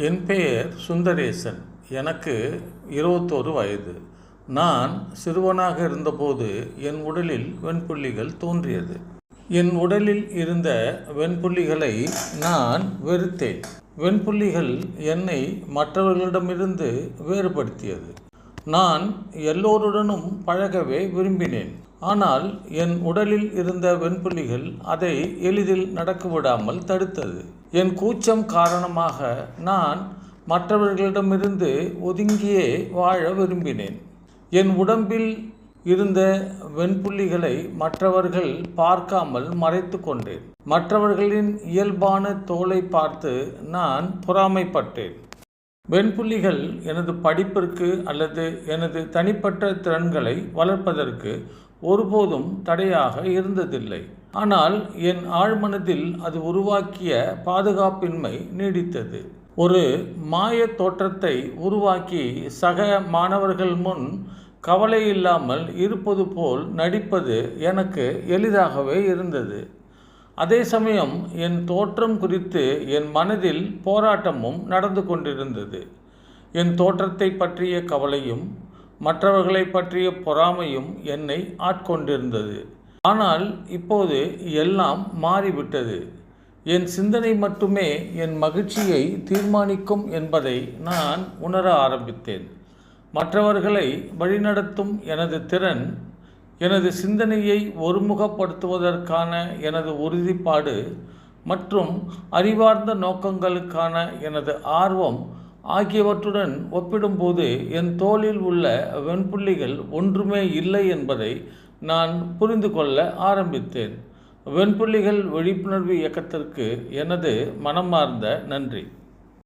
என் பெயர் சுந்தரேசன். எனக்கு இருபத்தோரு வயது. நான் சிறுவனாக இருந்தபோது என் உடலில் வெண்புள்ளிகள் தோன்றியது. என் உடலில் இருந்த வெண்புள்ளிகளை நான் வெறுத்தேன். வெண்புள்ளிகள் என்னை மற்றவர்களிடமிருந்து வேறுபடுத்தியது. நான் எல்லோருடனும் பழகவே விரும்பினேன். ஆனால் என் உடலில் இருந்த வெண்புள்ளிகள் அதை எளிதில் நடக்க விடாமல் தடுத்தது. என் கூச்சம் காரணமாக நான் மற்றவர்களிடமிருந்து ஒதுங்கியே வாழ விரும்பினேன். என் உடம்பில் இருந்த வெண்புள்ளிகளை மற்றவர்கள் பார்க்காமல் மறைத்து கொண்டேன். மற்றவர்களின் இயல்பான தோலை பார்த்து நான் பொறாமைப்பட்டேன். வெண்புள்ளிகள் எனது படிப்பிற்கு அல்லது எனது தனிப்பட்ட திறன்களை வளர்ப்பதற்கு ஒருபோதும் தடையாக இருந்ததில்லை. ஆனால் என் ஆழ்மனதில் அது உருவாக்கிய பாதுகாப்பின்மை நீடித்தது. ஒரு மாய தோற்றத்தை உருவாக்கி சக மாணவர்கள் முன் கவலை இல்லாமல் இருப்பது போல் நடிப்பது எனக்கு எளிதாகவே இருந்தது. அதே சமயம் என் தோற்றம் குறித்து என் மனதில் போராட்டமும் நடந்து கொண்டிருந்தது. என் தோற்றத்தை பற்றிய கவலையும் மற்றவர்களை பற்றிய பொறாமையும் என்னை ஆட்கொண்டிருந்தது. ஆனால் இப்போது எல்லாம் மாறிவிட்டது. என் சிந்தனை மட்டுமே என் மகிழ்ச்சியை தீர்மானிக்கும் என்பதை நான் உணர ஆரம்பித்தேன். மற்றவர்களை வழிநடத்தும் எனது திறன் எனது சிந்தனையை ஒருமுகப்படுத்துவதற்கான எனது உறுதிப்பாடு மற்றும் அறிவார்ந்த நோக்கங்களுக்கான எனது ஆர்வம் ஆகியவற்றுடன் ஒப்பிடும்போது என் தோளில் உள்ள வெண்புள்ளிகள் ஒன்றுமே இல்லை என்பதை நான் புரிந்து கொள்ள ஆரம்பித்தேன். வெண்புள்ளிகள் விழிப்புணர்வு இயக்கத்திற்கு எனது மனமார்ந்த நன்றி.